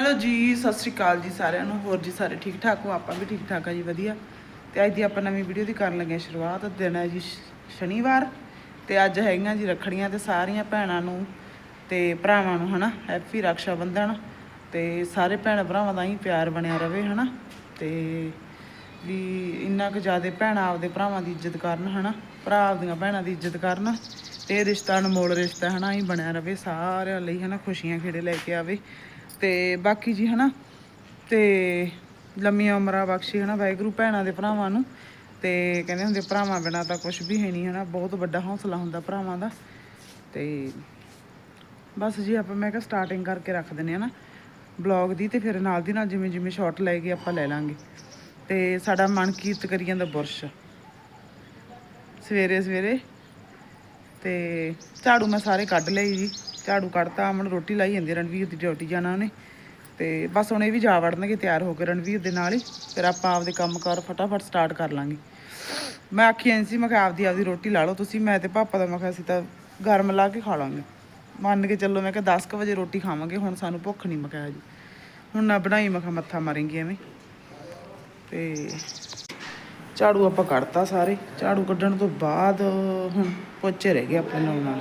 Hello ਜੀ, ਸਤਿ ਸ਼੍ਰੀ ਅਕਾਲ ਜੀ ਸਾਰਿਆਂ ਨੂੰ। ਹੋਰ ਜੀ ਸਾਰੇ ਠੀਕ ਠਾਕ ਹੋ? ਆਪਾਂ ਵੀ ਠੀਕ ਠਾਕ ਆ ਜੀ, ਵਧੀਆ। ਤੇ ਅੱਜ ਦੀ ਆਪਾਂ ਨਵੀਂ ਵੀਡੀਓ ਦੀ ਕਰਨ ਲੱਗੇ ਹਾਂ ਸ਼ੁਰੂਆਤ। ਦਿਨ ਹੈ ਜੀ ਸ਼ਨੀਵਾਰ ਤੇ ਅੱਜ ਹੈਗੀਆਂ ਜੀ ਰੱਖੜੀਆਂ ਤੇ ਸਾਰੀਆਂ ਭੈਣਾਂ ਨੂੰ ਤੇ ਭਰਾਵਾਂ ਨੂੰ, ਹਨਾ? ਹੈਪੀ ਰੱਖਿਆ ਬੰਧਨ ਤੇ ਸਾਰੇ ਭੈਣ ਭਰਾਵਾਂ ਦਾ ਹੀ ਪਿਆਰ ਬਣਿਆ ਰਵੇ, ਹਨਾ? ਤੇ ਵੀ ਇੰਨਾ ਕੁ ਜ਼ਿਆਦਾ ਭੈਣਾਂ ਆਪਦੇ ਭਰਾਵਾਂ ਦੀ ਇੱਜ਼ਤ ਕਰਨ, ਹਨਾ? ਭਰਾ ਆਪਦੀਆਂ ਭੈਣਾਂ ਦੀ ਇੱਜ਼ਤ ਕਰਨ ਤੇ ਇਹ ਰਿਸ਼ਤਾ ਅਨਮੋਲ ਰਿਸ਼ਤਾ, ਹਨਾ? ਹੀ ਬਣਿਆ ਰਵੇ ਸਾਰਿਆਂ ਲਈ, ਹਨਾ? ਖੁਸ਼ੀਆਂ ਖੇੜੇ ਲੈ ਕੇ ਆਵੇ। ਤੇ ਬਾਕੀ ਜੀ ਹਨਾ, ਤੇ ਲੰਮੀਆਂ ਉਮਰਾਂ ਬਖਸ਼ੀ ਹਨਾ ਵਾਹਿਗੁਰੂ ਭੈਣਾਂ ਦੇ ਭਰਾਵਾਂ ਨੂੰ, ਤੇ ਕਹਿੰਦੇ ਹੁੰਦੇ ਭਰਾਵਾਂ ਬਿਨਾਂ ਤਾਂ ਕੁਝ ਵੀ ਹੈ ਨਹੀਂ ਹਨਾ, ਬਹੁਤ ਵੱਡਾ ਹੌਸਲਾ ਹੁੰਦਾ ਭਰਾਵਾਂ ਦਾ, ਤੇ ਬਸ ਜੀ ਆਪਾਂ ਮੈਂ ਕਿਹਾ ਸਟਾਰਟਿੰਗ ਕਰਕੇ ਰੱਖ ਦਿੰਨੇ ਆ ਨਾ ਬਲੌਗ ਦੀ ਤੇ ਫਿਰ ਨਾਲ ਦੀ ਨਾਲ ਜਿਵੇਂ ਜਿਵੇਂ ਸ਼ਾਰਟ ਲੈ ਗਏ ਆਪਾਂ ਲੈ ਲਾਂਗੇ, ਤੇ ਸਾਡਾ ਮਨ ਕੀਰਤ ਕਰੀ ਜਾਂਦਾ ਬੁਰਸ਼, ਸਵੇਰੇ ਸਵੇਰੇ, ਤੇ ਝਾੜੂ ਮੈਂ ਸਾਰੇ ਕੱਢ ਲਈ ਜੀ। ਝਾੜੂ ਕੱਢਤਾ, ਅਮਨ ਰੋਟੀ ਲਾਈ ਜਾਂਦੀ ਰਣਵੀਰ ਦੀ ਡਿਊਟੀ ਜਾਣਾ ਉਹਨੇ ਤੇ ਬਸ ਹੁਣ ਇਹ ਵੀ ਜਾ ਵੜਨਗੇ, ਤਿਆਰ ਹੋ ਕੇ ਰਣਵੀਰ ਦੇ ਨਾਲ ਹੀ। ਫਿਰ ਆਪਾਂ ਆਪਦੇ ਕੰਮ ਕਾਰ ਫਟਾਫਟ ਸਟਾਰਟ ਕਰ ਲਾਂਗੇ। ਮੈਂ ਆਖੀ ਐਂ ਸੀ, ਮੈਂ ਕਿਹਾ ਆਪਦੀ ਆਪਦੀ ਰੋਟੀ ਲਾ ਲਓ ਤੁਸੀਂ, ਮੈਂ ਤੇ ਪਾਪਾ ਦਾ, ਮੈਂ ਕਿਹਾ ਅਸੀਂ ਤਾਂ ਗਰਮ ਲਾ ਕੇ ਖਾ ਲਾਂਗੇ। ਮੰਨ ਕੇ ਚੱਲੋ, ਮੈਂ ਕਿਹਾ 10 ਕੁ ਵਜੇ ਰੋਟੀ ਖਾਵਾਂਗੇ, ਹੁਣ ਸਾਨੂੰ ਭੁੱਖ ਨਹੀਂ ਮੈਂ ਕਿਹਾ ਜੀ। ਹੁਣ ਨਾ ਬਣਾਈ, ਮੈਂ ਕਿਹਾ ਮੱਥਾ ਮਾਰੇਂਗੀ ਐਵੇਂ। ਤੇ ਝਾੜੂ ਆਪਾਂ ਕੱਢਤਾ ਸਾਰੇ। ਝਾੜੂ ਕੱਢਣ ਤੋਂ ਬਾਅਦ ਹੁਣ ਪੋਚੇ ਰਹਿ ਗਏ ਆਪਣੇ ਨਾਲ ਨਾਲ।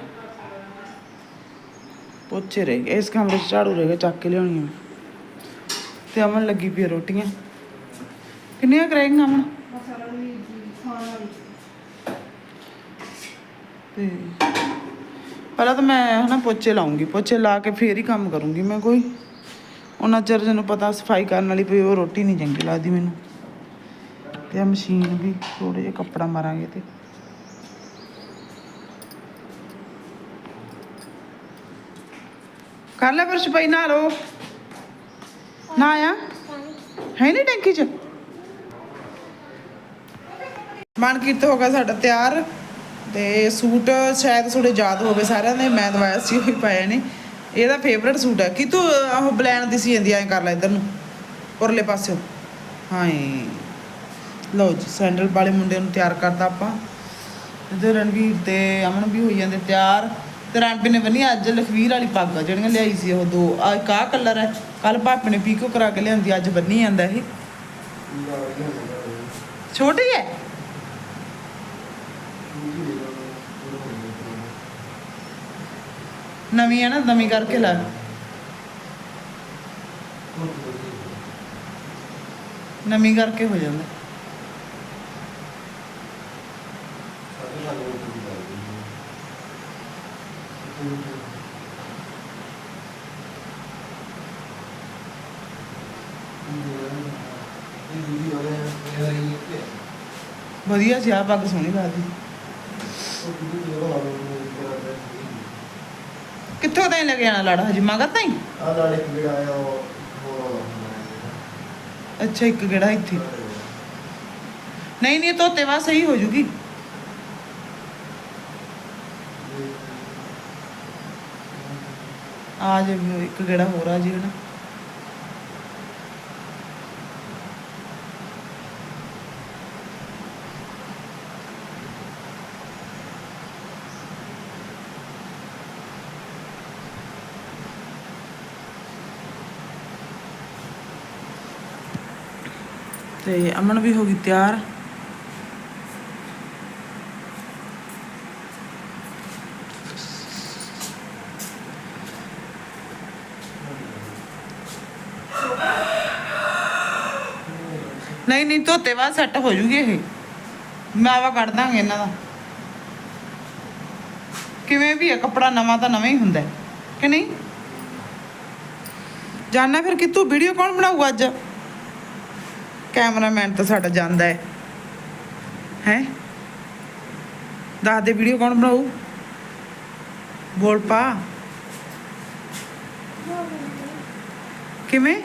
ਪੋਚੇ ਰਹਿ ਗਏ। ਇਸ ਕਮਰੇ 'ਚ ਝਾੜੂ ਰਹਿ ਗਿਆ ਚੱਕ ਕੇ ਲਿਆਉਣੀ ਆ ਤੇ ਅਮਨ ਲੱਗੀ ਪਈ ਆ ਰੋਟੀਆਂ। ਕਿੰਨੀਆਂ ਕਰੇਗੀਆਂ ਅਮਨ? ਤੇ ਪਹਿਲਾਂ ਤਾਂ ਮੈਂ ਹਨਾ ਪੋਚੇ ਲਾਉਂਗੀ। ਪੋਚੇ ਲਾ ਕੇ ਫੇਰ ਹੀ ਕੰਮ ਕਰੂੰਗੀ ਮੈਂ ਕੋਈ। ਉਹਨਾਂ ਚਿਰ ਜਿਹਨੂੰ ਪਤਾ ਸਫ਼ਾਈ ਕਰਨ ਵਾਲੀ ਪਈ ਉਹ ਰੋਟੀ ਨਹੀਂ ਚੰਗੀ ਲੱਗਦੀ ਮੈਨੂੰ। ਤੇ ਆ ਮਸ਼ੀਨ ਵੀ ਥੋੜੇ ਜਿਹਾ ਕੱਪੜਾ ਮਾਰਾਂਗੇ ਤੇ। ਕਰ ਲੈ ਫਿਰ ਸਫ਼ਾਈ ਨਾ ਲੋ ਨਾ ਆ ਹੈ ਨਹੀਂ ਟੈਂਕੀ ਚ? ਮਨ ਕੀਤਾ ਹੋ ਸਾਡਾ ਤਿਆਰ। ਤੇ ਸੂਟ ਸ਼ਾਇਦ ਥੋੜੇ ਯਾਦ ਹੋ ਸਾਰਿਆਂ ਦੇ, ਮੈਂ ਦਵਾਇਆ ਸੀ, ਉਹੀ ਪਾਏ ਨੇ। ਇਹਦਾ ਫੇਵਰਟ ਸੂਟ ਹੈ ਕਿ ਤੂੰ ਉਹ ਬਲੈਨ ਦੀ ਸੀ ਜਾਂਦੀ, ਐਂ ਕਰ ਲੈ ਇਧਰ ਨੂੰ। ਉਰਲੇ ਪਾਸਿਓ। ਹਾਂ ਲਓ ਜੀ, ਸੈਂਡਲ ਵਾਲੇ ਮੁੰਡੇ ਨੂੰ ਤਿਆਰ ਕਰਤਾ ਆਪਾਂ। ਇਧਰ ਰਣਵੀਰ ਤੇ ਅਮਨ ਵੀ ਹੋਈ ਜਾਂਦੇ ਤਿਆਰ। ਤੇ ਰਣਪੀ ਨੇ ਬੰਨੀ ਅੱਜ ਲਖਵੀਰ ਵਾਲੀ ਪੱਗ ਆ, ਜਿਹੜੀਆਂ ਲਿਆਈ ਸੀ ਉਹ ਦੋ। ਆ ਇੱਕ ਆਹ ਕਲਰ ਹੈ। ਕੱਲ ਭਾਪੇ ਨੇ ਪੀਕੋ ਕਰਾ ਕੇ ਲਿਆਂਦੀ ਅੱਜ ਬੰਨੀ ਜਾਂਦਾ ਇਹ। ਛੋਟੀ ਹੈ? ਨਵੀਂ ਹੈ ਨਾ ਨਵੀਂ ਕਰਕੇ ਲਾ। ਨਵੀਂ ਕਰਕੇ ਹੋ ਜਾਂਦਾ। ਵਧੀਆ ਸੀ ਆ ਪੱਗ ਸੋਹਣੀ ਲੱਗਦੀ। ਕਿੱਥੋਂ ਤਾਈਂ ਲੈ ਕੇ ਲਾੜਾ? ਹਜੀ ਮਗਰ ਤਾਈਂ? ਅੱਛਾ, ਇੱਕ ਗੇੜਾ ਇੱਥੇ? ਨਹੀਂ ਨਹੀਂ ਧੋਤੇ ਵਾ ਸਹੀ ਹੋ ਜੂਗੀ। ਆ ਜੇ ਇੱਕ ਗੇੜਾ ਹੋਰ ਆ ਜੀ ਹਨਾ। ਤੇ ਅਮਨ ਵੀ ਹੋ ਗਈ ਤਿਆਰ। ਨਹੀਂ ਨਹੀਂ, ਧੋਤੇ ਬਾਅਦ ਸੈੱਟ ਹੋ ਜੂਗੀ ਇਹ। ਮਾਵਾ ਕੱਢ ਦਾਂਗੇ ਇਹਨਾਂ ਦਾ। ਕਿਵੇਂ ਵੀ ਹੈ ਕੱਪੜਾ ਨਵਾਂ ਤਾਂ ਨਵਾਂ ਹੀ ਹੁੰਦਾ ਕਿ ਨਹੀਂ? ਜਾਨਣਾ ਫਿਰ ਕਿ ਤੂੰ ਵੀਡੀਓ ਕੌਣ ਬਣਾਊਗਾ ਅੱਜ? ਕੈਮਰਾਮੈਨ ਤਾਂ ਸਾਡਾ ਜਾਂਦਾ ਹੈ। ਹੈ? ਦੱਸ ਦੇ ਵੀਡੀਓ ਕੌਣ ਬਣਾਊ? ਬੋਲ ਪਾ ਕਿਵੇਂ?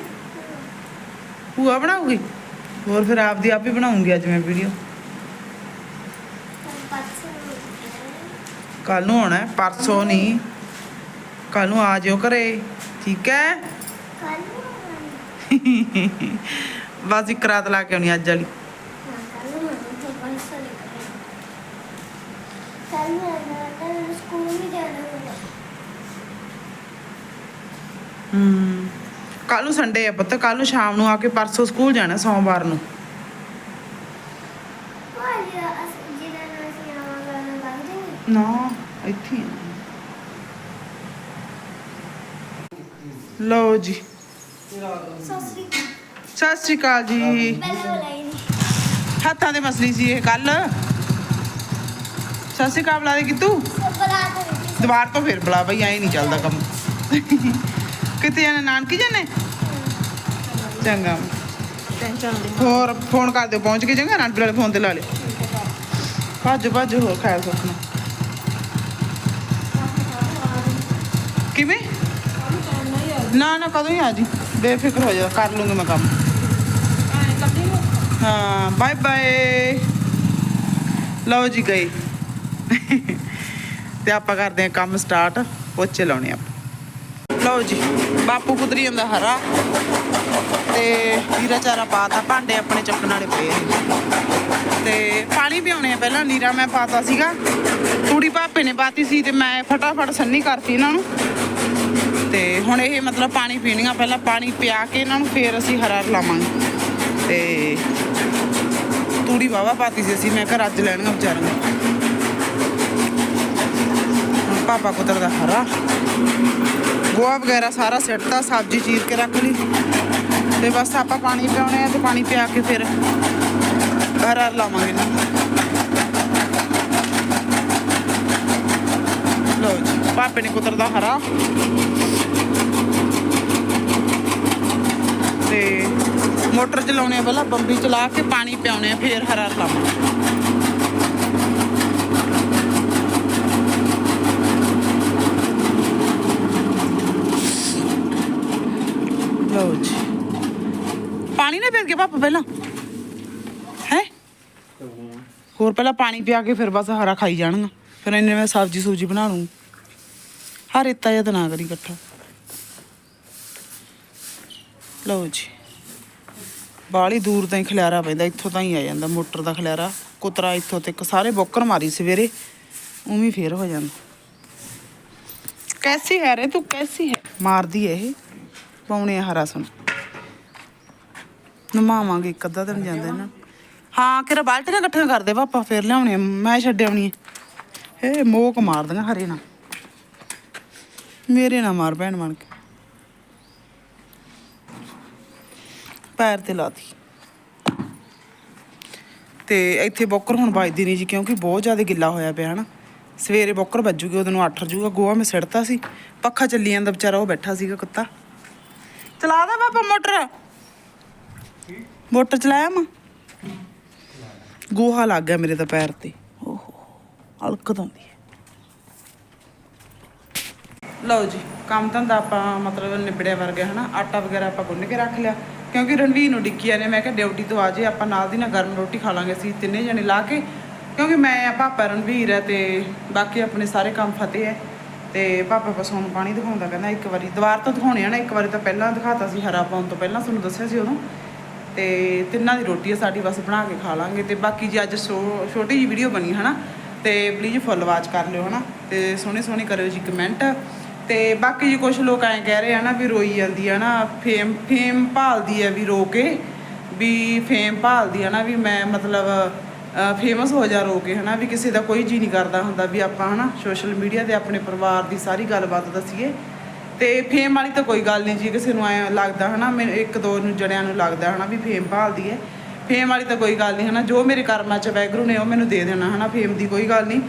ਭੂਆ ਬਣਾਉਗੀ ਹੋਰ ਫਿਰ ਆਪਦੀ ਆਪ ਹੀ ਬਣਾਉਂਗੀ ਅੱਜ ਮੈਂ ਵੀਡੀਓ। ਕੱਲ ਨੂੰ ਆਉਣਾ ਹੈ, ਪਰਸੋਂ ਨਹੀਂ। ਕੱਲ ਨੂੰ ਆ ਜਿਓ ਘਰੇ ਠੀਕ ਹੈ? ਬਸ ਇੱਕ ਰਾਤ ਲਾ ਕੇ ਆਉਣੀ ਅੱਜ ਵਾਲੀ। ਹੂੰ। ਕੱਲ ਨੂੰ ਸੰਡੇ ਆ ਪੁੱਤ ਕੱਲ ਨੂੰ ਸ਼ਾਮ ਨੂੰ ਆ ਕੇ ਪਰਸੋਂ ਸਕੂਲ ਜਾਣਾ ਸੋਮਵਾਰ ਨੂੰ। ਨਾ, ਇੱਥੇ ਲਓ ਜੀ। Só ਸਤਿ ਸ਼੍ਰੀ ਅਕਾਲ ਜੀ। ਹੱਥਾਂ ਦੇ ਮਸਲੀ ਸੀ ਇਹ ਕੱਲ ਸਤਿ ਸ਼੍ਰੀ ਅਕਾਲ ਬੁਲਾ ਦੇ ਕਿਤੂ। ਦੁਬਾਰ ਤੋਂ ਫਿਰ ਬੁਲਾ ਬਈ, ਐਂ ਨਹੀਂ ਚੱਲਦਾ ਕੰਮ। ਕਿਤੇ ਜਾਣਾ, ਨਾਨਕੀ ਜਾਣੇ? ਚੰਗਾ। ਹੋਰ, ਫੋਨ ਕਰ ਦਿਓ, ਪਹੁੰਚ ਕੇ ਚੰਗਾ, ਨਾਨਕੀ ਵਾਲੇ ਫੋਨ ਤੇ ਲਾ ਲਿਓ। ਭੱਜ ਭੱਜ, ਹੋਰ ਖਿਆਲ ਸੁਖਣਾ ਕਿਵੇਂ? ਨਾ ਨਾ, ਕਦੋਂ ਹੀ ਆ ਜੀ। ਬੇਫਿਕਰ ਹੋ ਜਾ ਕਰ ਲੂੰਗੀ ਮੈਂ ਕੰਮ। ਹਾਂ ਬਾਏ ਬਾਏ ਲਓ ਜੀ ਗਏ। ਤੇ ਆਪਾਂ ਕਰਦੇ ਆ ਕੰਮ ਸਟਾਰਟ ਪੋਚੇ ਲਾਉਣੇ ਆਪਾਂ। ਲਓ ਜੀ, ਬਾਪੂ ਪੁੱਤਰੀ ਹੁੰਦਾ ਹਰਾ। ਤੇ ਨੀਰਾ ਚਾਰਾ ਪਾਤਾ, ਭਾਂਡੇ ਆਪਣੇ ਚੱਕਣ ਵਾਲੇ ਪਏ ਆ। ਤੇ ਪਾਣੀ ਪਿਆਉਣੇ ਆ ਪਹਿਲਾਂ, ਨੀਰਾ ਮੈਂ ਪਾਤਾ ਸੀਗਾ। ਤੂੜੀ ਭਾਪੇ ਨੇ ਪਾਤੀ ਸੀ ਤੇ ਮੈਂ ਫਟਾਫਟ ਸੰਨੀ ਕਰਤੀ ਇਹਨਾਂ ਨੂੰ। ਤੇ ਹੁਣ ਇਹ ਮਤਲਬ ਪਾਣੀ ਪੀਣੀਆਂ, ਪਹਿਲਾਂ ਪਾਣੀ ਪਿਆ ਕੇ ਇਹਨਾਂ ਨੂੰ ਫੇਰ ਅਸੀਂ ਹਰਾ ਲਾਵਾਂਗੇ ਤੇ ਤੂੜੀ ਵਾਵਾ ਪਾਤੀ ਸੀ ਅਸੀਂ, ਮੈਂ ਕਿਹਾ ਰੱਜ ਲੈਣੀਆਂ ਵਿਚਾਰੀਆਂ। ਹੁਣ ਪਾਪਾ ਕੁੱਤਰ ਦਾ ਹਰਾ। ਗੋਆ ਵਗੈਰਾ ਸਾਰਾ ਸਿੱਟਤਾ, ਸਬਜ਼ੀ ਚੀਰ ਕੇ ਰੱਖ ਲਈ। ਤੇ ਬਸ ਆਪਾਂ ਪਾਣੀ ਪਿਆਉਣੇ ਆ ਤੇ ਪਾਣੀ ਪਿਆ ਕੇ ਫਿਰ ਹਰਾ ਲਾਵਾਂਗੇ ਨਾ। ਲੋ ਜੀ, ਪਾਪੇ ਨੇ ਕੁੱਤਰ ਦਾ ਹਰਾ। ਤੇ ਮੋਟਰ ਚਲਾਉਣੇ ਆ ਪਹਿਲਾਂ, ਬੰਬੀ ਚਲਾ ਕੇ ਪਾਣੀ ਪਿਆਉਣੇ ਆ, ਫੇਰ ਹਰਾ ਲਾਵਾਂਗੇ ਲਓ ਜੀ। ਪਾਣੀ ਨਾ ਪੀਣ ਕੇ ਪਾਪਾ ਪਹਿਲਾਂ। ਹੈ? ਹੋਰ ਪਹਿਲਾਂ ਪਾਣੀ ਪਿਆ ਕੇ ਫਿਰ ਬਸ ਹਰਾ ਖਾਈ ਜਾਣਗਾ। ਫਿਰ ਇੰਨੇ ਮੈਂ ਸਬਜ਼ੀ ਸੂਜੀ ਬਣਾ ਲੂੰ ਹਰ ਰੇਤਾ ਜਿਹਾ ਤਾਂ ਨਾ ਕਰੀ ਇਕੱਠਾ। ਲਓ ਜੀ। ਬਾਹਲੀ ਦੂਰ ਤਾਂ ਹੀ ਖਲਿਆਰਾ ਪੈਂਦਾ ਇੱਥੋਂ ਤਾਂ ਹੀ ਆ ਜਾਂਦਾ ਮੋਟਰ ਦਾ ਖਲਿਆਰਾ ਕੁਤਰਾ ਇੱਥੋਂ ਤੱਕ ਸਾਰੇ ਬੋਕਰ ਮਾਰੀ ਸਵੇਰੇ ਉਵੇਂ ਫੇਰ ਹੋ ਜਾਂਦਾ। ਕੈਸੀ ਹੈ ਰੇ ਤੂੰ ਕੈਸੀ ਹੈ? ਮਾਰਦੀ ਹੈ ਇਹ ਪਾਉਣੇ ਹਰਾ ਸੁਣ ਨਮਾਵਾਂਗੇ ਇੱਕ ਅੱਧਾ ਦਿਨ ਜਾਂਦੇ ਨਾ। ਹਾਂ ਕਿਰਾ ਬਾਲਟੀਆਂ ਇਕੱਠੀਆਂ ਕਰਦੇ ਪਾਪਾ ਫੇਰ ਲਿਆਉਣੇ ਆ, ਮੈਂ ਛੱਡ ਆਉਣੀ ਹੈ ਏ ਮੋਕ ਮਾਰਦੀਆਂ ਹਰੇ ਨਾਲ। ਮੇਰੇ ਨਾਲ ਮਾਰ ਭੈਣ ਬਣ ਕੇ। ਪੈਰ ਤੇ ਲਾਤੀ ਤੇ ਇੱਥੇ ਬੋਕਰ ਹੁਣ ਵੱਜਦੀ ਨਹੀਂ ਜੀ, ਕਿਉਂਕਿ ਬਹੁਤ ਜ਼ਿਆਦਾ ਗਿੱਲਾ ਹੋਇਆ ਪਿਆ, ਹਨਾ। ਸਵੇਰੇ ਬੋਕਰ ਵੱਜੂਗੀ ਉਹਦੇ ਨੂੰ ਅੱਠ ਰਜੂਗਾ ਗੋਆ ਮੈਂ ਸਿੜਤਾ ਸੀ। ਪੱਖਾ ਚੱਲੀ ਜਾਂਦਾ ਵਿਚਾਰਾ, ਉਹ ਬੈਠਾ ਸੀਗਾ ਕੁੱਤਾ। ਚਲਾ ਦਾ ਪਾਪਾ ਮੋਟਰ। ਮੋਟਰ ਚਲਾਇਆ ਮੈਂ। ਗੋਹਾ ਲੱਗ ਗਿਆ ਮੇਰੇ ਤਾਂ ਪੈਰ ਤੇ। ਓਹੋ ਅਲਕਤ ਆਉਂਦੀ ਹੈ। ਲਓ ਜੀ, ਕੰਮ ਧੰਦਾ ਆਪਾਂ ਮਤਲਬ ਨਿਬੜਿਆ ਵਰਗਾ, ਹਨਾ। ਆਟਾ ਵਗੈਰਾ ਆਪਾਂ ਗੁੰਨ ਕੇ ਰੱਖ ਲਿਆ। ਕਿਉਂਕਿ ਰਣਵੀਰ ਨੂੰ ਡਿੱਕੀਆਂ ਨੇ, ਮੈਂ ਕਿਹਾ ਡਿਊਟੀ ਤੋਂ ਆ ਜੇ, ਆਪਾਂ ਨਾਲ ਦੀ ਨਾਲ ਗਰਮ ਰੋਟੀ ਖਾ ਲਾਂਗੇ, ਅਸੀਂ ਤਿੰਨੇ ਜਣੇ ਲਾ ਕੇ। ਕਿਉਂਕਿ ਮੈਂ ਆ, ਪਾਪਾ ਰਣਵੀਰ ਹੈ ਤੇ ਬਾਕੀ ਆਪਣੇ ਸਾਰੇ ਕੰਮ ਫਤਿਹ ਹੈ ਤੇ ਪਾਪਾ ਬਸ ਹੁਣ ਪਾਣੀ ਦਿਖਾਉਂਦਾ ਕਹਿੰਦਾ ਇੱਕ ਵਾਰੀ ਦੁਬਾਰ ਤੋਂ ਦਿਖਾਉਣੇ ਆ ਨਾ, ਇੱਕ ਵਾਰੀ ਤਾਂ ਪਹਿਲਾਂ ਦਿਖਾਤਾ ਸੀ, ਹਰਾ ਪਾਉਣ ਤੋਂ ਪਹਿਲਾਂ, ਤੁਹਾਨੂੰ ਦੱਸਿਆ ਸੀ ਉਦੋਂ। ਤੇ ਤਿੰਨਾਂ ਦੀ ਰੋਟੀ ਹੈ ਸਾਡੀ ਬਸ ਬਣਾ ਕੇ ਖਾ ਲਾਂਗੇ। ਤੇ ਬਾਕੀ ਜੀ ਅੱਜ ਛੋ- ਛੋਟੀ ਜੀ ਵੀਡੀਓ ਬਣੀ, ਹਨਾ? ਤੇ ਪਲੀਜ਼ ਫੁੱਲ ਵਾਚ ਕਰ ਲਿਓ, ਹਨਾ? ਤੇ ਸੋਹਣੇ ਸੋਹਣੇ ਕਰਿਓ ਜੀ ਕਮੈਂਟ ਤੇ ਬਾਕੀ ਜੀ ਕੁਝ ਲੋਕ ਐਂ ਕਹਿ ਰਹੇ ਆ ਨਾ ਵੀ ਰੋਈ ਜਾਂਦੀ ਆ ਨਾ ਫੇਮ ਫੇਮ ਭਾਲਦੀ ਆ ਵੀ ਰੋ ਕੇ, ਵੀ ਫੇਮ ਭਾਲਦੀ ਆ ਨਾ ਵੀ ਮੈਂ ਮਤਲਬ ਫੇਮਸ ਹੋ ਜਾ ਰੋ ਕੇ, ਹਨਾ, ਵੀ ਕਿਸੇ ਦਾ ਕੋਈ ਜੀ ਨਹੀਂ ਕਰਦਾ ਹੁੰਦਾ ਵੀ ਆਪਾਂ, ਹਨਾ ਸੋਸ਼ਲ ਮੀਡੀਆ ਤੇ ਆਪਣੇ ਪਰਿਵਾਰ ਦੀ ਸਾਰੀ ਗੱਲਬਾਤ ਦੱਸੀਏ। ਤੇ ਫੇਮ ਵਾਲੀ ਤਾਂ ਕੋਈ ਗੱਲ ਨਹੀਂ ਜੀ, ਕਿਸੇ ਨੂੰ ਐ ਲੱਗਦਾ, ਹਨਾ ਮੈਨੂੰ ਇੱਕ ਦੋ ਨੂੰ ਜਣਿਆਂ ਨੂੰ ਲੱਗਦਾ, ਹਨਾ, ਵੀ ਫੇਮ ਭਾਲਦੀ ਹੈ ਫੇਮ ਵਾਲੀ ਤਾਂ ਕੋਈ ਗੱਲ ਨਹੀਂ ਹਨਾ, ਜੋ ਮੇਰੇ ਕਰਮਾਂ 'ਚ ਵੈਗਰੂ ਨੇ, ਉਹ ਮੈਨੂੰ ਦੇ ਦੇਣਾ, ਹਨਾ ਫੇਮ ਦੀ ਕੋਈ ਗੱਲ ਨਹੀਂ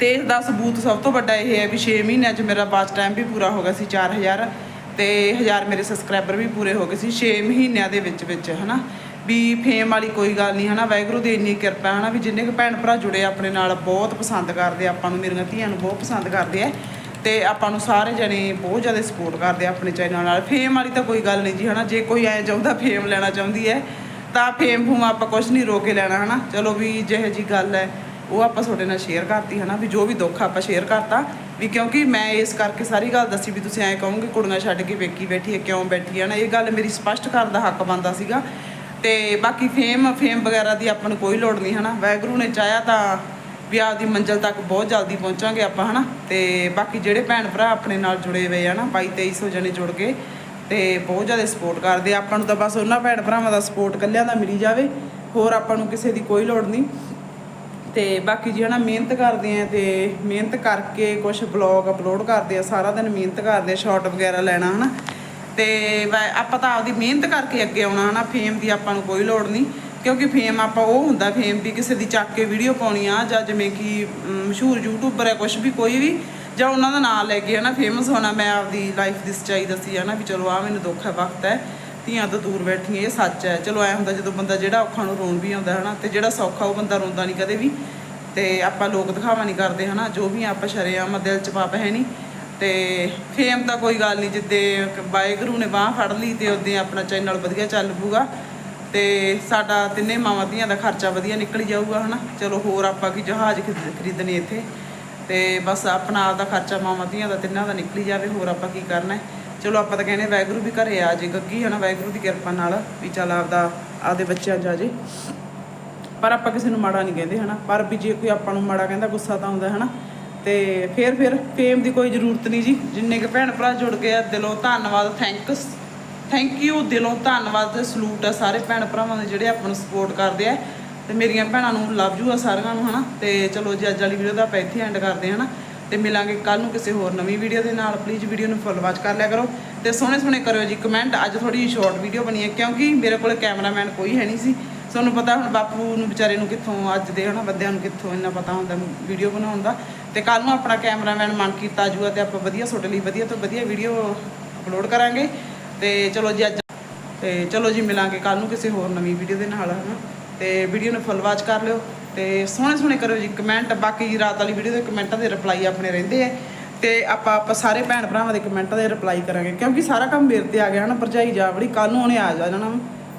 ਤੇ ਇਸ ਦਾ ਸਬੂਤ ਸਭ ਤੋਂ ਵੱਡਾ ਇਹ ਹੈ ਵੀ 6 ਮਹੀਨਿਆਂ 'ਚ ਮੇਰਾ ਵਾਚ ਟਾਈਮ ਵੀ ਪੂਰਾ ਹੋ ਗਿਆ ਸੀ 4000 ਤੇ 1000 ਮੇਰੇ ਸਬਸਕ੍ਰਾਈਬਰ ਵੀ ਪੂਰੇ ਹੋ ਗਏ ਸੀ 6 ਮਹੀਨਿਆਂ ਦੇ ਵਿੱਚ ਵਿੱਚ, ਹਨਾ? ਵੀ ਫੇਮ ਵਾਲੀ ਕੋਈ ਗੱਲ ਨਹੀਂ, ਹਨਾ? ਵਾਹਿਗੁਰੂ ਦੀ ਇੰਨੀ ਕਿਰਪਾ ਹਨਾ? ਵੀ ਜਿੰਨੇ ਕੁ ਭੈਣ ਭਰਾ ਜੁੜੇ ਆਪਣੇ ਨਾਲ ਬਹੁਤ ਪਸੰਦ ਕਰਦੇ ਆਪਾਂ ਨੂੰ, ਮੇਰੀਆਂ ਧੀਆਂ ਨੂੰ ਬਹੁਤ ਪਸੰਦ ਕਰਦੇ ਆ ਤੇ ਆਪਾਂ ਨੂੰ ਸਾਰੇ ਜਣੇ ਬਹੁਤ ਜ਼ਿਆਦਾ ਸਪੋਰਟ ਕਰਦੇ ਆ ਆਪਣੇ ਚੈਨਲ ਨਾਲ। ਫੇਮ ਵਾਲੀ ਤਾਂ ਕੋਈ ਗੱਲ ਨਹੀਂ ਜੀ, ਹਨਾ? ਜੇ ਕੋਈ ਐ ਚਾਹੁੰਦਾ ਫੇਮ ਲੈਣਾ ਚਾਹੁੰਦੀ ਹੈ, ਤਾਂ ਫੇਮ ਫੂਮ ਆਪਾਂ ਕੁਝ ਨਹੀਂ ਰੋਕ ਕੇ ਲੈਣਾ, ਹਨਾ? ਚਲੋ ਵੀ ਜਿਹੇ ਜੀ ਗੱਲ ਹੈ। ਉਹ ਆਪਾਂ ਤੁਹਾਡੇ ਨਾਲ ਸ਼ੇਅਰ ਕਰਤੀ ਹਨਾ, ਵੀ ਜੋ ਵੀ ਦੁੱਖ ਆਪਾਂ ਸ਼ੇਅਰ ਕਰਤਾ, ਵੀ ਕਿਉਂਕਿ ਮੈਂ ਇਸ ਕਰਕੇ ਸਾਰੀ ਗੱਲ ਦੱਸੀ ਵੀ ਤੁਸੀਂ ਐਂ ਕਹੋਗੇ, ਕੁੜੀਆਂ ਛੱਡ ਕੇ ਵੇਖੀ ਬੈਠੀ ਹੈ, ਕਿਉਂ ਬੈਠੀ ਹੈ ਨਾ, ਇਹ ਗੱਲ ਮੇਰੀ ਸਪਸ਼ਟ ਕਰਨ ਦਾ ਹੱਕ ਬਣਦਾ ਸੀਗਾ। ਤੇ ਬਾਕੀ ਫੇਮ ਫੇਮ ਵਗੈਰਾ ਦੀ ਆਪਾਂ ਨੂੰ ਕੋਈ ਲੋੜ ਨਹੀਂ ਹਨਾ। ਵੈਗਰੂ ਨੇ ਚਾਹਿਆ ਤਾਂ ਵੀ ਆਪਦੀ ਮੰਜ਼ਿਲ ਤੱਕ ਬਹੁਤ ਜਲਦੀ ਪਹੁੰਚਾਂਗੇ ਆਪਾਂ ਹਨਾ। ਤੇ ਬਾਕੀ ਜਿਹੜੇ ਭੈਣ ਭਰਾ ਆਪਣੇ ਨਾਲ ਜੁੜੇ ਹੋਏ ਆ ਨਾ 22 2300 ਜਣੇ ਜੁੜ ਗਏ, ਤੇ ਬਹੁਤ ਜ਼ਿਆਦਾ ਸਪੋਰਟ ਕਰਦੇ। ਆਪਾਂ ਨੂੰ ਤਾਂ ਬਸ ਉਹਨਾਂ ਭੈਣ ਭਰਾਵਾਂ ਦਾ ਸਪੋਰਟ ਕੱਲਿਆਂ ਦਾ ਮਿਲੀ ਜਾਵੇ, ਹੋਰ ਆਪਾਂ ਨੂੰ ਕਿਸੇ ਦੀ ਕੋਈ ਲੋੜ ਨਹੀਂ। ਤੇ ਬਾਕੀ ਜੀ ਹਨਾ ਮਿਹਨਤ ਕਰਦੇ ਆ ਤੇ ਮਿਹਨਤ ਕਰਕੇ ਕੁਝ ਬਲੌਗ ਅਪਲੋਡ ਕਰਦੇ ਆ, ਸਾਰਾ ਦਿਨ ਮਿਹਨਤ ਕਰਦੇ ਆ ਸ਼ਾਰਟ ਵਗੈਰਾ ਲੈਣਾ ਹਨਾ। ਤੇ ਵੈ- ਆਪਾਂ ਤਾਂ ਆਪਦੀ ਮਿਹਨਤ ਕਰਕੇ ਅੱਗੇ ਆਉਣਾ ਹਨਾ ਫੇਮ ਦੀ ਆਪਾਂ ਨੂੰ ਕੋਈ ਲੋੜ ਨਹੀਂ, ਕਿਉਂਕਿ ਫੇਮ ਆਪਾਂ ਉਹ ਹੁੰਦਾ ਫੇਮ ਵੀ ਕਿਸੇ ਦੀ ਚੱਕ ਕੇ ਵੀਡੀਓ ਪਾਉਣੀ ਆ, ਜਾਂ ਜਿਵੇਂ ਕਿ ਮਸ਼ਹੂਰ ਯੂਟਿਊਬਰ ਹੈ ਕੁਝ ਵੀ ਕੋਈ ਵੀ, ਜਾਂ ਉਹਨਾਂ ਦਾ ਨਾਮ ਲੈ ਕੇ ਹਨਾ ਫੇਮਸ ਹੋਣਾ, ਮੈਂ ਆਪਦੀ ਲਾਈਫ ਦੀ ਸੱਚਾਈ ਦੱਸੀ ਹੈ ਨਾ ਵੀ ਚਲੋ ਆ ਮੈਨੂੰ ਦੁੱਖ ਹੈ ਵਕਤ ਹੈ। ਧੀਆਂ ਤੋਂ ਦੂਰ ਬੈਠੀਆਂ, ਇਹ ਸੱਚ ਹੈ। ਚਲੋ, ਐ ਹੁੰਦਾ ਜਦੋਂ ਬੰਦਾ ਜਿਹੜਾ ਔਖਾ ਨੂੰ ਰੋਣ ਵੀ ਆਉਂਦਾ, ਹਨਾ, ਤੇ ਜਿਹੜਾ ਸੌਖਾ ਉਹ ਬੰਦਾ ਰੋਂਦਾ ਨਹੀਂ ਕਦੇ ਵੀ। ਤੇ ਆਪਾਂ ਲੋਕ ਦਿਖਾਵਾ ਨਹੀਂ ਕਰਦੇ, ਹਨਾ, ਜੋ ਵੀ ਆਪਾਂ ਸ਼ਰੇਆਮ ਦਿਲ ਚ ਪਾਪ ਹੈ ਨਹੀਂ ਤੇ ਫੇਮ ਤਾਂ ਕੋਈ ਗੱਲ ਨਹੀਂ ਜਿੱਦੇ ਵਾਹਿਗੁਰੂ ਨੇ ਬਾਹ ਫੜ ਲਈ ਤੇ ਉਹਦੇ ਆਪਣਾ ਚੈਨਲ ਵਧੀਆ ਚੱਲ ਪੂਗਾ ਤੇ ਸਾਡਾ ਤਿੰਨੇ ਮਾਵਾਂ ਧੀਆਂ ਦਾ ਖਰਚਾ ਵਧੀਆ ਨਿਕਲ ਜਾਊਗਾ, ਹਨਾ। ਚਲੋ, ਹੋਰ ਆਪਾਂ ਕੀ ਜਹਾਜ਼ ਖਰੀਦ- ਖਰੀਦਣੇ ਇੱਥੇ। ਤੇ ਬਸ ਆਪਣਾ ਆਪ ਦਾ ਖਰਚਾ ਮਾਵਾਂ ਧੀਆਂ ਦਾ, ਤਿੰਨਾਂ ਦਾ ਨਿਕਲੀ ਜਾਵੇ, ਹੋਰ ਆਪਾਂ ਕੀ ਕਰਨਾ ਹੈ। ਚਲੋ ਆਪਾਂ ਤਾਂ ਕਹਿੰਦੇ ਵਾਹਿਗੁਰੂ ਵੀ ਘਰੇ ਆ ਜੇ ਗੱਗੀ ਹਨਾ ਵਾਹਿਗੁਰੂ ਦੀ ਕਿਰਪਾ ਨਾਲ ਵੀ ਚੱਲ ਆਪਦਾ, ਆਪਦੇ ਬੱਚਿਆਂ 'ਚ ਜੇ। ਪਰ ਆਪਾਂ ਕਿਸੇ ਨੂੰ ਮਾੜਾ ਨਹੀਂ ਕਹਿੰਦੇ, ਹਨਾ? ਪਰ ਵੀ ਜੇ ਕੋਈ ਆਪਾਂ ਨੂੰ ਮਾੜਾ ਕਹਿੰਦਾ, ਗੁੱਸਾ ਤਾਂ ਆਉਂਦਾ, ਹਨਾ? ਤੇ ਫਿਰ ਫਿਰ ਫੇਮ ਦੀ ਕੋਈ ਜ਼ਰੂਰਤ ਨਹੀਂ ਜੀ। ਜਿੰਨੇ ਕੁ ਭੈਣ ਭਰਾ ਜੁੜ ਗਏ ਆ, ਦਿਲੋਂ ਧੰਨਵਾਦ ਥੈਂਕਸ ਥੈਂਕ ਯੂ ਦਿਲੋਂ ਧੰਨਵਾਦ ਤੇ ਸਲੂਟ ਆ ਸਾਰੇ ਭੈਣ ਭਰਾਵਾਂ ਦੇ ਜਿਹੜੇ ਆਪਾਂ ਨੂੰ ਸਪੋਰਟ ਕਰਦੇ ਆ। ਤੇ ਮੇਰੀਆਂ ਭੈਣਾਂ ਨੂੰ ਲਵ ਯੂ ਆ ਸਾਰਿਆਂ ਨੂੰ, ਹਨਾ? ਤੇ ਚਲੋ ਜੀ, ਅੱਜ ਵਾਲੀ ਵੀਡੀਓ ਦਾ ਆਪਾਂ ਇੱਥੇ ਐਂਡ ਕਰਦੇ ਹਾਂ ਹਨਾ? ਤੇ ਮਿਲਾਂਗੇ ਕੱਲ ਨੂੰ ਕਿਸੇ ਹੋਰ ਨਵੀਂ ਵੀਡੀਓ ਦੇ ਨਾਲ। ਪਲੀਜ਼ ਵੀਡੀਓ ਨੂੰ ਫੁੱਲ ਵਾਚ ਕਰ ਲਿਆ ਕਰੋ ਤੇ ਸੋਹਣੇ ਸੋਹਣੇ ਕਰਿਓ ਜੀ ਕਮੈਂਟ ਅੱਜ ਥੋੜੀ ਸ਼ਾਰਟ ਵੀਡੀਓ ਬਣੀ ਹੈ ਕਿਉਂਕਿ ਮੇਰੇ ਕੋਲ ਕੈਮਰਾਮੈਨ ਕੋਈ ਹੈ ਨਹੀਂ ਸੀ। ਤੁਹਾਨੂੰ ਪਤਾ ਹੁਣ ਬਾਪੂ ਨੂੰ ਵਿਚਾਰੇ ਨੂੰ ਕਿੱਥੋਂ ਅੱਜ ਦੇ ਹਨਾ ਬੰਦਿਆਂ ਨੂੰ ਕਿੱਥੋਂ ਇੰਨਾ ਪਤਾ ਹੁੰਦਾ ਵੀਡੀਓ ਬਣਾਉਣ ਦਾ। ਤੇ ਕੱਲ ਨੂੰ ਆਪਣਾ ਕੈਮਰਾਮੈਨ ਮਨ ਕੀਤਾ ਜੂਆ ਤੇ ਆਪਾਂ ਵਧੀਆ ਤੁਹਾਡੇ ਲਈ ਵਧੀਆ ਤੋਂ ਵਧੀਆ ਵੀਡੀਓ ਅਪਲੋਡ ਕਰਾਂਗੇ। ਤੇ ਚਲੋ ਜੀ ਅੱਜ ਤੇ ਚਲੋ ਜੀ ਮਿਲਾਂਗੇ ਕੱਲ ਨੂੰ ਕਿਸੇ ਹੋਰ ਨਵੀਂ ਵੀਡੀਓ ਦੇ ਨਾਲ ਹਨਾ। ਤੇ ਵੀਡੀਓ ਨੂੰ ਫੁੱਲ ਵਾਚ ਕਰ ਲਿਓ। ਤੇ ਸੋਹਣੇ ਸੋਹਣੇ ਕਰਿਓ ਜੀ ਕਮੈਂਟ ਬਾਕੀ ਰਾਤ ਵਾਲੀ ਵੀਡੀਓ ਦੇ ਕਮੈਂਟਾਂ ਦੇ ਰਿਪਲਾਈ ਆਪਣੇ ਰਹਿੰਦੇ ਆ। ਤੇ ਆਪਾਂ ਆਪਾਂ ਸਾਰੇ ਭੈਣ ਭਰਾਵਾਂ ਦੇ ਕਮੈਂਟਾਂ ਦੇ ਰਿਪਲਾਈ ਕਰਾਂਗੇ, ਕਿਉਂਕਿ ਸਾਰਾ ਕੰਮ ਮੇਰੇ ਤੇ ਆ ਗਿਆ ਹਨਾ, ਭਰਜਾਈ ਜਾ ਬੜੀ ਕੱਲ ਨੂੰ ਉਹਨੇ ਆ ਜਾਣਾ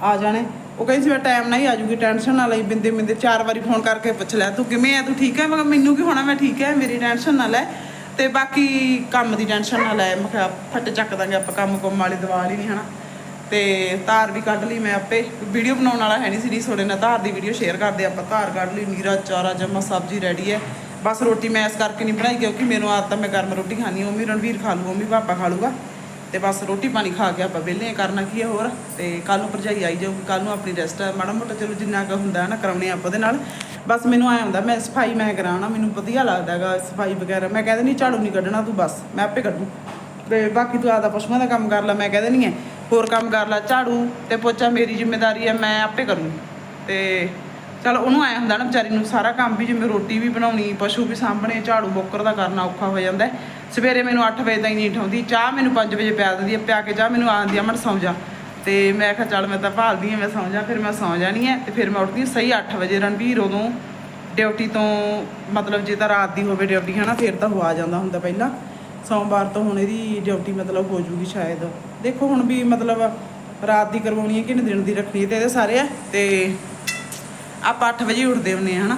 ਆ ਜਾਣੇ। ਉਹ ਕਹਿੰਦੀ ਸੀ, ਮੈਂ ਟਾਈਮ ਨਾਲ ਹੀ ਆ ਜੂਗੀ ਟੈਨਸ਼ਨ ਨਾ ਲਈ, ਬਿੰਦੇ ਬਿੰਦੇ ਚਾਰ ਵਾਰੀ ਫੋਨ ਕਰਕੇ ਪੁੱਛ ਲਿਆ ਤੂੰ ਕਿਵੇਂ ਆ? ਤੂੰ ਠੀਕ ਹੈ ਮੈਂ ਕਿਹਾ, ਮੈਨੂੰ ਕੀ ਹੋਣਾ? ਮੈਂ ਠੀਕ ਹੈ ਮੇਰੀ ਟੈਨਸ਼ਨ ਨਾ ਲੈ। ਤੇ ਬਾਕੀ ਕੰਮ ਦੀ ਟੈਨਸ਼ਨ ਨਾ ਲੈ, ਮੈਂ ਕਿਹਾ, ਫੱਟ ਚੱਕ ਦਾਂਗੇ ਆਪਾਂ ਕੰਮ ਕੁੰਮ ਵਾਲੀ ਦਵਾ ਹੀ ਨਹੀਂ ਹਨਾ। ਤੇ ਧਾਰ ਵੀ ਕੱਢ ਲਈ ਮੈਂ ਆਪੇ। ਵੀਡੀਓ ਬਣਾਉਣ ਵਾਲਾ ਹੈ ਨਹੀਂ ਸੀ ਜੀ ਤੁਹਾਡੇ ਨਾਲ ਧਾਰ ਦੀ ਵੀਡੀਓ ਸ਼ੇਅਰ ਕਰਦੇ ਆਪਾਂ। ਧਾਰ ਕੱਢ ਲਈ ਨੀਰਾ ਚਾਰਾ, ਜਮਾ, ਸਬਜ਼ੀ ਰੈਡੀ ਹੈ। ਬਸ ਰੋਟੀ ਮੈਂ ਇਸ ਕਰਕੇ ਨਹੀਂ ਬਣਾਈ ਕਿਉਂਕਿ ਮੈਨੂੰ ਆਦਤ ਆ, ਮੈਂ ਗਰਮ ਰੋਟੀ ਖਾਣੀ ਉਹ ਵੀ ਰਣਵੀਰ ਖਾ ਲੂ ਉਹ ਵੀ ਪਾਪਾ ਖਾ ਲੂਗਾ ਤੇ ਬਸ ਰੋਟੀ ਪਾਣੀ ਖਾ ਕੇ ਆਪਾਂ ਵਿਹਲੇ ਕਰਨਾ ਕੀ ਹੈ ਹੋਰ? ਤੇ ਕੱਲ ਨੂੰ ਭਰਜਾਈ ਆਈ ਜਾਊਗੀ ਕੱਲ ਨੂੰ ਆਪਣੀ ਰੈਸਟ ਮਾੜਾ ਮੋਟਾ ਚਲੋ ਜਿੰਨਾ ਕੁ ਹੁੰਦਾ ਹੈ ਨਾ ਕਰਾਉਣੇ ਆਪਾਂ ਉਹਦੇ ਨਾਲ। ਬਸ ਮੈਨੂੰ ਐ ਹੁੰਦਾ, ਮੈਂ ਸਫ਼ਾਈ ਮੈਂ ਕਰਾਉਣਾ, ਮੈਨੂੰ ਵਧੀਆ ਲੱਗਦਾ ਹੈਗਾ ਸਫ਼ਾਈ ਵਗੈਰਾ। ਮੈਂ ਕਹਿੰਦੇ ਨਹੀਂ ਝਾੜੂ ਨਹੀਂ ਕੱਢਣਾ ਤੂੰ ਬਸ, ਮੈਂ ਆਪੇ ਕੱਢੂ। ਤੇ ਬਾਕੀ ਤੂੰ ਆਦਾ ਪਸ਼ੂਆਂ ਦਾ ਕੰਮ ਕਰ ਲੈ, ਮੈਂ ਕਹਿੰਦੇ ਨਹੀਂ ਹੈ। ਹੋਰ ਕੰਮ ਕਰ ਲੈ, ਝਾੜੂ ਤੇ ਪੋਚਾ ਮੇਰੀ ਜ਼ਿੰਮੇਵਾਰੀ ਹੈ, ਮੈਂ ਆਪੇ ਕਰੂੰ। ਤੇ ਚਲ ਉਹਨੂੰ ਆਇਆ ਹੁੰਦਾ ਨਾ ਵਿਚਾਰੀ ਨੂੰ, ਸਾਰਾ ਕੰਮ ਵੀ ਜਿਵੇਂ ਰੋਟੀ ਵੀ ਬਣਾਉਣੀ, ਪਸ਼ੂ ਵੀ ਸਾਂਭਣੇ, ਝਾੜੂ ਬੋਕਰ ਦਾ ਕਰਨਾ ਔਖਾ ਹੋ ਜਾਂਦਾ ਸਵੇਰੇ ਮੈਨੂੰ 8 ਵਜੇ ਤਾਈਂ ਨਹੀਂ ਉਠਾਉਂਦੀ ਚਾਹ ਮੈਨੂੰ 5 ਵਜੇ ਪਿਆ ਦਿੰਦੀ ਹੈ, ਪਿਆ ਕੇ ਚਾਹ ਮੈਨੂੰ ਆਂਦੀ ਆ ਮੈਂ ਸੌਂ ਜਾ। ਤੇ ਮੈਂ ਕਿਹਾ, ਚੱਲ ਮੈਂ ਤਾਂ ਭਾਲਦੀ ਹਾਂ, ਮੈਂ ਸੌਂ ਜਾ। ਫਿਰ ਮੈਂ ਸੌਂ ਜਾਣੀ ਹੈ ਤੇ ਫਿਰ ਮੈਂ ਉੱਠਦੀ ਸਹੀ 8 ਵਜੇ। ਰਣਵੀਰ ਉਦੋਂ ਡਿਊਟੀ ਤੋਂ ਮਤਲਬ ਜੇ ਤਾਂ ਰਾਤ ਦੀ ਹੋਵੇ ਡਿਊਟੀ, ਹਨਾ, ਫਿਰ ਤਾਂ ਹੋ ਆ ਜਾਂਦਾ ਹੁੰਦਾ ਪਹਿਲਾਂ। ਸੋਮਵਾਰ ਤੋਂ ਹੁਣ ਇਹਦੀ ਡਿਊਟੀ ਮਤਲਬ ਹੋ ਜੂਗੀ ਸ਼ਾਇਦ। ਦੇਖੋ ਹੁਣ ਵੀ ਮਤਲਬ ਰਾਤ ਦੀ ਕਰਵਾਉਣੀ ਹੈ ਕਿ ਦਿਨ ਦੀ ਰੱਖਣੀ ਹੈ ਤੇ ਇਹਦੇ ਸਾਰੇ ਆ ਤੇ ਆਪਾਂ 8 ਵਜੇ ਉੱਠਦੇ ਹੁੰਨੇ ਆ ਹਨਾ?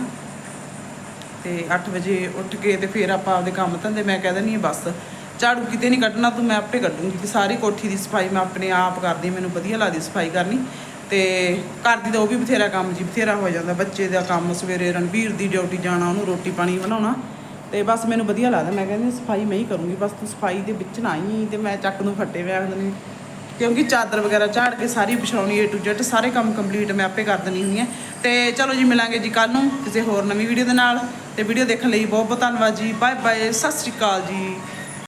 ਤੇ 8 ਵਜੇ ਉੱਠ ਕੇ ਤੇ ਫਿਰ ਆਪਾਂ ਆਪਦੇ ਕੰਮ ਧੰਦੇ, ਮੈਂ ਕਹਿ ਦਿੰਦੀ ਹਾਂ ਬਸ। ਝਾੜੂ ਕਿਤੇ ਨਹੀਂ ਕੱਢਣਾ, ਤੂੰ ਮੈਂ ਆਪੇ ਕੱਢੂੰਗੀ ਕਿ ਸਾਰੀ ਕੋਠੀ ਦੀ ਸਫ਼ਾਈ ਮੈਂ ਆਪਣੇ ਆਪ ਕਰਦੀ ਮੈਨੂੰ ਵਧੀਆ ਲੱਗਦੀ ਸਫ਼ਾਈ ਕਰਨੀ। ਤੇ ਘਰ ਦੀ ਤਾਂ ਉਹ ਵੀ ਬਥੇਰਾ ਕੰਮ ਜੀ, ਬਥੇਰਾ ਹੋ ਜਾਂਦਾ, ਬੱਚੇ ਦਾ ਕੰਮ ਸਵੇਰੇ ਰਣਵੀਰ ਦੀ ਡਿਊਟੀ ਜਾਣਾ, ਉਹਨੂੰ ਰੋਟੀ ਪਾਣੀ ਬਣਾਉਣਾ। ਤੇ ਬਸ ਮੈਨੂੰ ਵਧੀਆ ਲੱਗਦਾ। ਮੈਂ ਕਹਿੰਦੀ ਸਫ਼ਾਈ ਮੈਂ ਹੀ ਕਰੂੰਗੀ, ਬਸ ਤੂੰ ਸਫ਼ਾਈ ਦੇ ਵਿੱਚ ਨਾ ਆਈ ਤੇ ਮੈਂ ਚੱਕ ਨੂੰ ਫੱਟੇ ਵਿਆਹ ਦਿੰਦੀ ਕਿਉਂਕਿ ਚਾਦਰ ਵਗੈਰਾ ਝਾੜ ਕੇ ਸਾਰੀ ਵਿਛਾਉਣੀ ਏ ਟੂ ਜ਼ੈਡ ਸਾਰੇ ਕੰਮ ਕੰਪਲੀਟ ਮੈਂ ਆਪੇ ਕਰ ਦਿੰਦੀ ਹੁੰਦੀ ਹਾਂ। ਤੇ ਚਲੋ ਜੀ, ਮਿਲਾਂਗੇ ਜੀ ਕੱਲ ਨੂੰ ਕਿਸੇ ਹੋਰ ਨਵੀਂ ਵੀਡੀਓ ਦੇ ਨਾਲ। ਤੇ ਵੀਡੀਓ ਦੇਖਣ ਲਈ ਬਹੁਤ ਬਹੁਤ ਧੰਨਵਾਦ ਜੀ। ਬਾਏ ਬਾਏ ਸਤਿ ਸ਼੍ਰੀ ਅਕਾਲ ਜੀ।